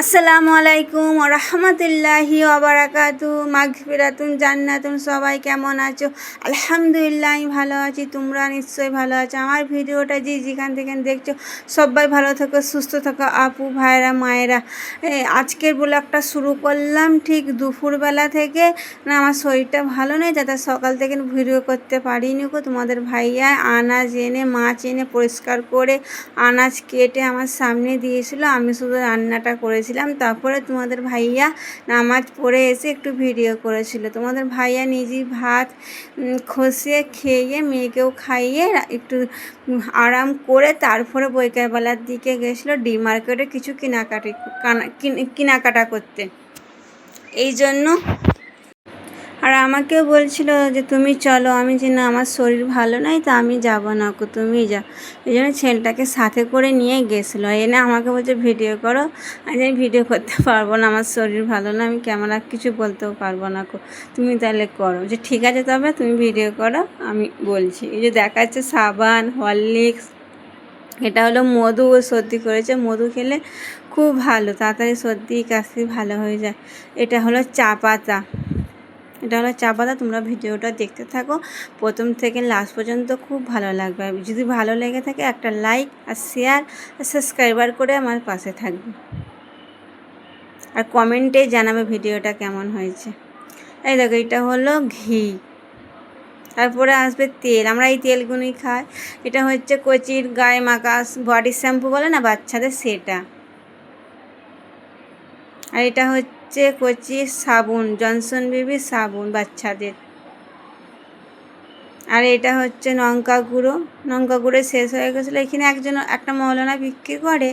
আসসালামু আলাইকুম রহমতুল্লাহি ওবরাকাতু মাগফিরাতুন, জান্নাতুন, সবাই কেমন আছো? আলহামদুলিল্লাহ আমি ভালো আছি। তোমরা নিশ্চয়ই ভালো আছো। আমার ভিডিওটা যে যেখান থেকে দেখছ, সবাই ভালো থাকো, সুস্থ থাকো। আপু ভাইরা মায়েরা আজকের ব্লগটা শুরু করলাম ঠিক দুপুরবেলা থেকে। না, আমার শরীরটা ভালো নেই, যাতে সকাল থেকে ভিডিও করতে পারিনি কো তোমাদের ভাইয়া আনাজ এনে, মাছ এনে পরিষ্কার করে আনাজ কেটে আমার সামনে দিয়েছিল। আমি শুধু রান্নাটা করেছিলাম। তারপরে তোমাদের ভাইয়া নামাজ পড়ে এসে একটু ভিডিও করেছিল। তোমাদের ভাইয়া নিজেই ভাত খসিয়ে খেয়ে মেয়েকেও খাইয়ে একটু আরাম করে তারপরে বৈকালবেলার দিকে গেছিল ডি মার্কেটে কিছু কেনাকাটি, কানা- কিন- কেনাকাটা করতে। এই জন্য আর আমাকেও বলছিল যে, তুমি চলো। আমি যে, না, আমার শরীর ভালো নয় তো আমি যাব না কো, তুমি যা এই জন্য ছেলেটাকে সাথে করে নিয়ে গেছিল। এনে আমাকে বলছে, ভিডিও করো। আমি জানি ভিডিও করতে পারব না, আমার শরীর ভালো না, আমি ক্যামেরা কিছু বলতেও পারব না কো, তুমি তাহলে করো। যে, ঠিক আছে তবে, তুমি ভিডিও করো, আমি বলছি। এই যে, দেখাচ্ছে সাবান, হরলিক্স, এটা হলো মধু, ও সর্দি করেছে, মধু খেলে খুব ভালো, তাড়াতাড়ি সর্দি কাশি ভালো হয়ে যায়। এটা হলো চা পাতা। এটা হলো চা পাতা, তোমরা ভিডিওটা দেখতে থাকো। প্রথম থেকে লাস্ট পর্যন্ত খুব ভালো লাগবে। যদি ভালো লেগে থাকে, একটা লাইক আর শেয়ার আর সাবস্ক্রাইবার করে আমার পাশে থাকবে। আর কমেন্টে জানাবে ভিডিওটা কেমন হয়েছে। এই দেখো, এটা হলো ঘি। তারপরে আসবে তেল। আমরা এই তেলগুলোই খাই। এটা হচ্ছে কচির গায়ে মাকাস বডি শ্যাম্পু বলে না, বাচ্চাদের সেটা। আর এটা হচ্ছে কচি সাবুন, জনসন বেবি সাবুন বাচ্চাদের। আর এটা হচ্ছে লঙ্কা গুঁড়ো। লঙ্কা গুঁড়ো শেষ হয়ে গেছিল। এখানে একজন, একটা মহলানা বিক্রি করে,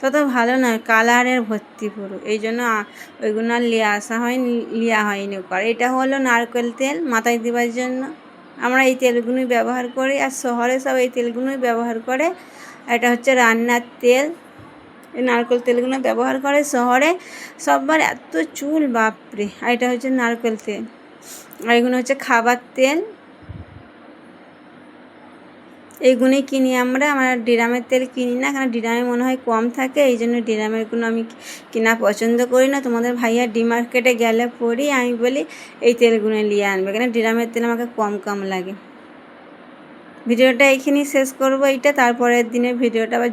তত ভালো নয়, কালারের ভর্তি পুরো। এই জন্য ওইগুলো আর নিয়ে আসা হয়নি, লিয়া হয়নি আর এটা হলো নারকেল তেল মাথায় দেওয়ার জন্য। আমরা এই তেলগুলোই ব্যবহার করি, আর শহরে সব এই তেলগুলোই ব্যবহার করে। এটা হচ্ছে রান্নার তেল। নারকেল তেলগুলো ব্যবহার করে শহরে সবার এত চুল, বাপরে। আর এটা হচ্ছে নারকেল তেল। আর এগুলো হচ্ছে খাবার তেল। এইগুলোই কিনি আমরা। আমরা ডিরামের তেল কিনি না কারণ ডিরামে মনে হয় কম থাকে। এই জন্য ডিরামেরগুলো আমি কেনা পছন্দ করি না। তোমাদের ভাইয়া ডি মার্কেটে গেলে পরেই আমি বলি, এই তেলগুলো নিয়ে আনবে। কেন ডিরামের তেল আমাকে কম কম লাগে। ভিডিওটা এইখানেই শেষ করব, এইটা তারপরের দিনে ভিডিওটা আবার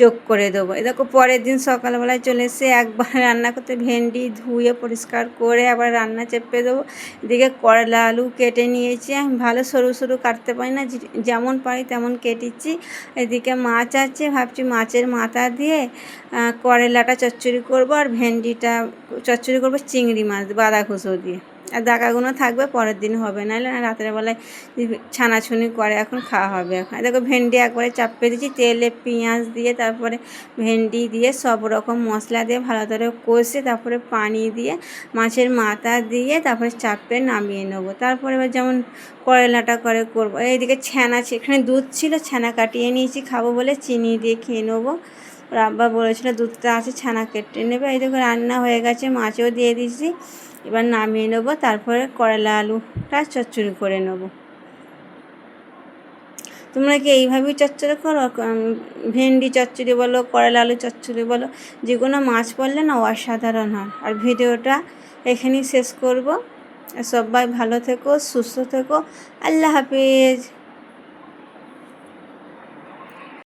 যোগ করে দেবো। এই দেখো, পরের দিন সকালবেলায় চলে এসে একবার রান্না করতে ভেন্ডি ধুয়ে পরিষ্কার করে আবার রান্না চেপে দেবো। এদিকে করলা, আলু কেটে নিয়েছি। আমি ভালো সরু সরু কাটতে পারি না যেমন পারি তেমন কেটেছি। এদিকে মাছ আছে, ভাবছি মাছের মাথা দিয়ে করলাটা চচ্চড়ি করব আর ভেন্ডিটা চচ্চড়ি করব চিংড়ি মাছ বাঁধাকষো দিয়ে। আর দাকাগুলো থাকবে, পরের দিন হবে। নাহলে না, রাতের বেলায় ছানাছুনি করে এখন খাওয়া হবে এখন। দেখো ভেন্ডি একবারে চাপে দিয়েছি, তেলে পেঁয়াজ দিয়ে, তারপরে ভেন্ডি দিয়ে, সব রকম মশলা দিয়ে ভালো করে কষে, তারপরে পানি দিয়ে, মাছের মাথা দিয়ে, তারপরে চাপে নামিয়ে নেব। তারপরে এবার যেমন করলাটা করে করব। এইদিকে ছানা এখানে দুধ ছিল, ছানা কাটিয়ে নিয়েছি, খাব বলে চিনি দিয়ে খেয়ে নেব। ওর আব্বা বলেছিল, দুধটা আছে, ছানা কেটে নেবে। এই দেখো রান্না হয়ে গেছে, মাছও দিয়ে দিয়েছি। এবার নামিয়ে নেব, তারপরে করলা আলুটা চচ্চড়ি করে নেব। তোমরা কি এইভাবেই চচ্চড়ি করো? ভেন্ডি চচ্চড়ি বলো, করলা আলু চচ্চড়ি বলো যে কোনো মাছ পড়লে না অসাধারণ হয়। আর ভিডিওটা এখানেই শেষ করব। সবাই ভালো থেকো, সুস্থ থেকো। আল্লাহ হাফিজ।